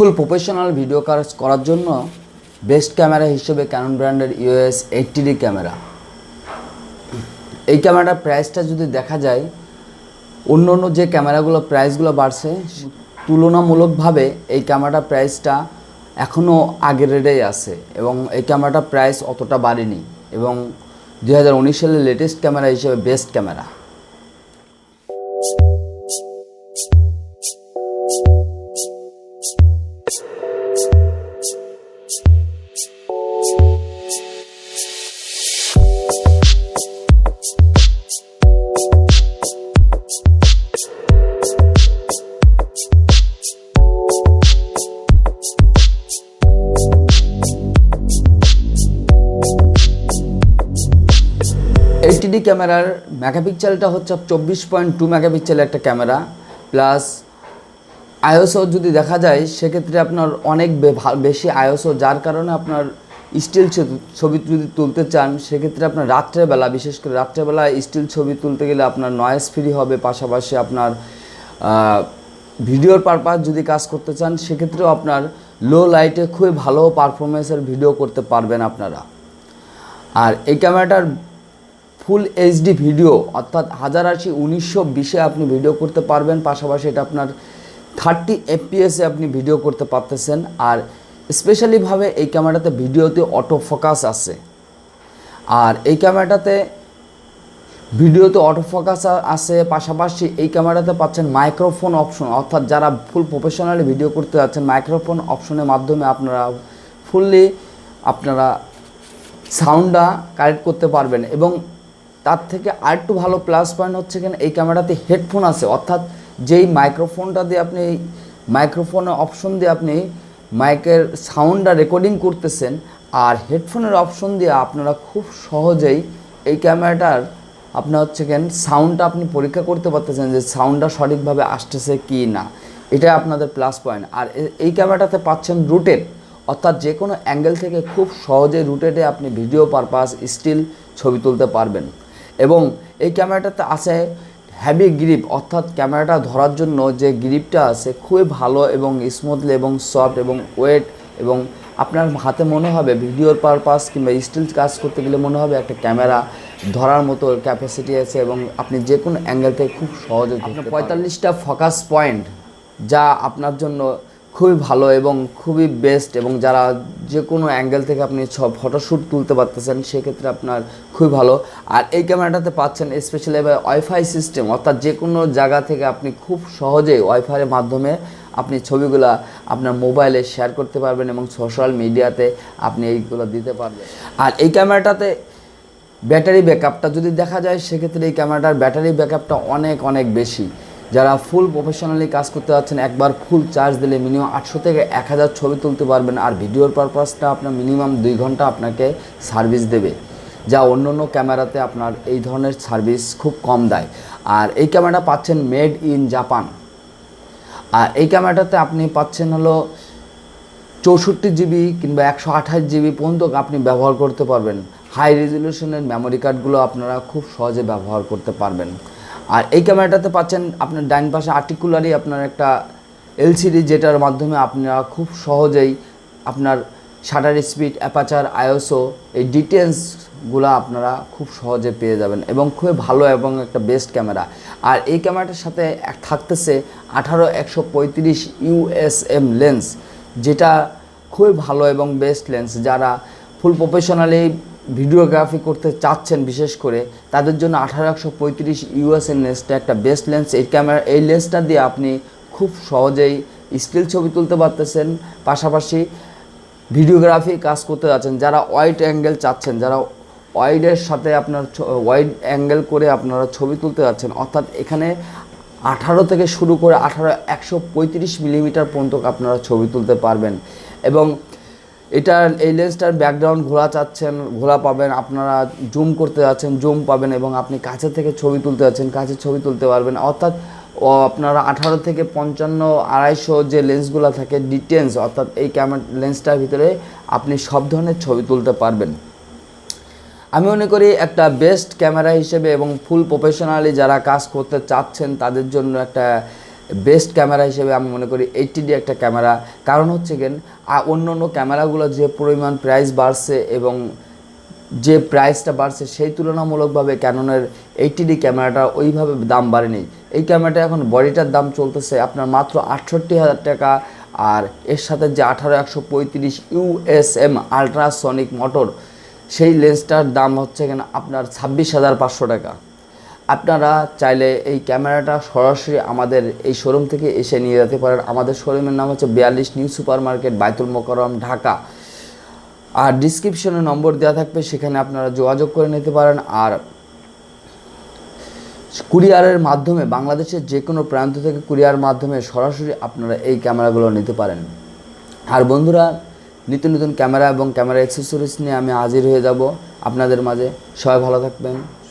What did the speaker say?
ফুল professional video কাজ করার জন্য বেস্ট ক্যামেরা হিসেবে ক্যানন ব্র্যান্ডের ইউএস এইটটি ক্যামেরা। এই ক্যামেরাটার প্রাইসটা যদি দেখা যায়, অন্য অন্য যে ক্যামেরাগুলো প্রাইসগুলো বাড়ছে, তুলনামূলকভাবে এই ক্যামেরাটার প্রাইসটা এখনও আগের রেটেই আছে এবং এই ক্যামেরাটার প্রাইস অতটা বাড়েনি এবং দু হাজার উনিশ সালের লেটেস্ট ক্যামেরা হিসেবে বেস্ট ক্যামেরা। এইচডি ক্যামেরার মেগাপিক্সেলটা হচ্ছে চব্বিশ পয়েন্ট টু মেগাপিক্সেল একটা ক্যামেরা প্লাস আইওসও যদি দেখা যায়, সেক্ষেত্রে আপনার অনেক বেশি আইওসও যার কারণে আপনার স্টিল ছবি যদি তুলতে চান, সেক্ষেত্রে আপনার রাত্রেবেলা, বিশেষ করে রাত্রেবেলা স্টিল ছবি তুলতে গেলে আপনার নয়েজ ফ্রি হবে, পাশাপাশি আপনার ভিডিওর পারপাস যদি কাজ করতে চান, সেক্ষেত্রেও আপনার লো লাইটে খুবই ভালো পারফরমেন্সের ভিডিও করতে পারবেন আপনারা। আর এই ক্যামেরাটার ফুল এইচডি ভিডিও, অর্থাৎ হাজার আশি উনিশশো বিশে আপনি ভিডিও করতে পারবেন, পাশাপাশি এটা আপনার থার্টি এফপিএসে আপনি ভিডিও করতে পারতেছেন, আর স্পেশালিভাবে এই ক্যামেরাতে ভিডিওতে অটো ফোকাস আছে। আর এই ক্যামেরাটাতে ভিডিওতে অটো ফোকাস আছে, পাশাপাশি এই ক্যামেরাতে পাচ্ছেন মাইক্রোফোন অপশন অর্থাৎ যারা ফুল প্রফেশনালি ভিডিও করতে যাচ্ছেন মাইক্রোফোন অপশনের মাধ্যমে আপনারা ফুললি আপনারা সাউন্ডটা কারেক্ট করতে পারবেন। এবং তার থেকে আরেকটু ভালো প্লাস পয়েন্ট হচ্ছে কিনা, এই ক্যামেরাতে হেডফোন আছে। অর্থাৎ যেই মাইক্রোফোনটা দিয়ে আপনি মাইক্রোফোনের অপশন দিয়ে আপনি মাইকের সাউন্ডটা রেকর্ডিং করতেছেন আর হেডফোনের অপশন দিয়ে আপনারা খুব সহজেই এই ক্যামেরাটার আপনার হচ্ছে কেন সাউন্ডটা আপনি পরীক্ষা করতে পারতেছেন যে সাউন্ডটা সঠিকভাবে আসতেছে কি না। এটা আপনাদের প্লাস পয়েন্ট আর এই ক্যামেরাটাতে পাচ্ছেন রুটেড অর্থাৎ যে কোনো অ্যাঙ্গেল থেকে খুব সহজে রুটেডে আপনি ভিডিও পারপাস স্টিল ছবি তুলতে পারবেন। এবং এই ক্যামেরাটাতে আছে হ্যাভি গ্রিপ অর্থাৎ ক্যামেরাটা ধরার জন্য যে গ্রিপটা আছে খুবই ভালো এবং স্মুথলি এবং সফট এবং ওয়েট এবং আপনার হাতে মনে হবে ভিডিওর পারপাস কিংবা স্টিল কাজ করতে গেলে মনে হবে একটা ক্যামেরা ধরার মতো ক্যাপাসিটি আছে এবং আপনি যে কোনো অ্যাঙ্গেল থেকে খুব সহজে পঁয়তাল্লিশটা ফোকাস পয়েন্ট যা আপনার জন্য খুবই ভালো এবং খুবই বেস্ট এবং যারা যে কোনো অ্যাঙ্গেল থেকে আপনি সব ফটোশ্যুট তুলতে পারতেছেন, সেক্ষেত্রে আপনার খুবই ভালো। আর এই ক্যামেরাটাতে পাচ্ছেন স্পেশালি ওয়াইফাই সিস্টেম অর্থাৎ যে কোনো জায়গা থেকে আপনি খুব সহজেই ওয়াইফাইয়ের মাধ্যমে আপনি ছবিগুলা আপনার মোবাইলে শেয়ার করতে পারবেন এবং সোশ্যাল মিডিয়াতে আপনি এইগুলো দিতে পারবেন। আর এই ক্যামেরাটাতে ব্যাটারি ব্যাকআপটা যদি দেখা যায়, সেক্ষেত্রে এই ক্যামেরাটার ব্যাটারি ব্যাকআপটা অনেক অনেক বেশি। যারা ফুল প্রফেশনালি কাজ করতে যাচ্ছেন, একবার ফুল চার্জ দিলে মিনিমাম আটশো থেকে এক হাজার ছবি তুলতে পারবেন। আর ভিডিওর পারপাসটা আপনার মিনিমাম দুই ঘণ্টা আপনাকে সার্ভিস দেবে। যা অন্য অন্য ক্যামেরাতে আপনার এই ধরনের সার্ভিস খুব কম দেয়। আর এই ক্যামেরাটা পাচ্ছেন মেড ইন জাপান আর এই ক্যামেরাটাতে আপনি পাচ্ছেন হলো চৌষট্টি জিবি কিংবা একশো আঠাশ জিবি পর্যন্ত আপনি ব্যবহার করতে পারবেন। হাই রেজলিউশনের মেমোরি কার্ডগুলো আপনারা খুব সহজে ব্যবহার করতে পারবেন। আর এই ক্যামেরাটাতে পাচ্ছেন আপনার ডাইন পাশে আর্টিকুলারই আপনার একটা এলসিডি যেটার মাধ্যমে আপনারা খুব সহজেই আপনার শাটার স্পিড অ্যাপাচার আইওসো এই ডিটেলসগুলো আপনারা খুব সহজে পেয়ে যাবেন এবং খুবই ভালো এবং একটা বেস্ট ক্যামেরা আর এই ক্যামেরাটার সাথে থাকতেছে আঠারো একশো পঁয়ত্রিশ ইউএসএম লেন্স যেটা খুবই ভালো এবং বেস্ট লেন্স যারা ফুল প্রফেশনালি ভিডিওগ্রাফি করতে চাচ্ছেন বিশেষ করে, তাদের জন্য আঠারো একশো পঁয়ত্রিশ ইউএসএম লেন্সটা একটা বেস্ট লেন্স এই ক্যামেরা এই লেন্সটা দিয়ে আপনি খুব সহজেই স্টিল ছবি তুলতে পারতেছেন। পাশাপাশি ভিডিওগ্রাফি কাজ করতে যাচ্ছেন, যারা ওয়াইড অ্যাঙ্গেল চাচ্ছেন, যারা ওয়াইডের সাথে আপনার ওয়াইড অ্যাঙ্গেল করে আপনারা ছবি তুলতে যাচ্ছেন, অর্থাৎ এখানে আঠারো থেকে শুরু করে আঠারো একশো পঁয়ত্রিশ মিলিমিটার পর্যন্ত আপনারা ছবি তুলতে পারবেন। এবং এটার এই লেন্সটার ব্যাকগ্রাউন্ড ঘোরা চাচ্ছেন ঘোরা পাবেন, আপনারা জুম করতে যাচ্ছেন জুম পাবেন এবং আপনি কাছে থেকে ছবি তুলতে যাচ্ছেন কাছে ছবি তুলতে পারবেন। অর্থাৎ আপনারা আঠারো থেকে পঞ্চান্ন, আড়াইশো যে লেন্সগুলো থাকে ডিটেন্স অর্থাৎ এই ক্যামেরা লেন্সটার ভিতরে আপনি সব ধরনের ছবি তুলতে পারবেন। আমি মনে করি একটা বেস্ট ক্যামেরা হিসেবে এবং ফুল প্রফেশনালি যারা কাজ করতে চাচ্ছেন, তাদের জন্য একটা বেস্ট ক্যামেরা হিসেবে আমি মনে করি এইচডি একটা ক্যামেরা কারণ হচ্ছে গেন অন্য অন্য ক্যামেরাগুলো যে পরিমাণ প্রাইস বাড়ছে এবং যে প্রাইসটা বাড়ছে সেই তুলনামূলকভাবে ক্যাননের এইচডি ক্যামেরাটা ওইভাবে দাম বাড়েনি। এই ক্যামেরাটা এখন বডিটার দাম চলতেছে আপনার মাত্র আটষট্টি হাজার টাকা আর এর সাথে যে আঠারো একশো পঁয়ত্রিশ ইউএসএম আলট্রাসনিক মোটর সেই লেন্সটার দাম হচ্ছে কেন আপনার ছাব্বিশ হাজার পাঁচশো টাকা। আপনারা চাইলে এই ক্যামেরাটা সরাসরি আমাদের এই শোরুম থেকে এসে নিয়ে যেতে পারেন। আমাদের শোরুমের নাম হচ্ছে বিয়াল্লিশ নিউ সুপার মার্কেট বাইতুল মোকরম ঢাকা। আর ডিসক্রিপশনে নম্বর দেওয়া থাকবে, সেখানে আপনারা যোগাযোগ করে নিতে পারেন। আর কুরিয়ারের মাধ্যমে, বাংলাদেশের যে কোনো প্রান্ত থেকে কুরিয়ার মাধ্যমে সরাসরি আপনারা এই ক্যামেরাগুলো নিতে পারেন। আর বন্ধুরা, নিত্য নতুন ক্যামেরা এবং ক্যামেরা অ্যাক্সেসরিজ নিয়ে আমি হাজির হয়ে যাব। আপনাদের মাঝে সবাই ভালো থাকবেন।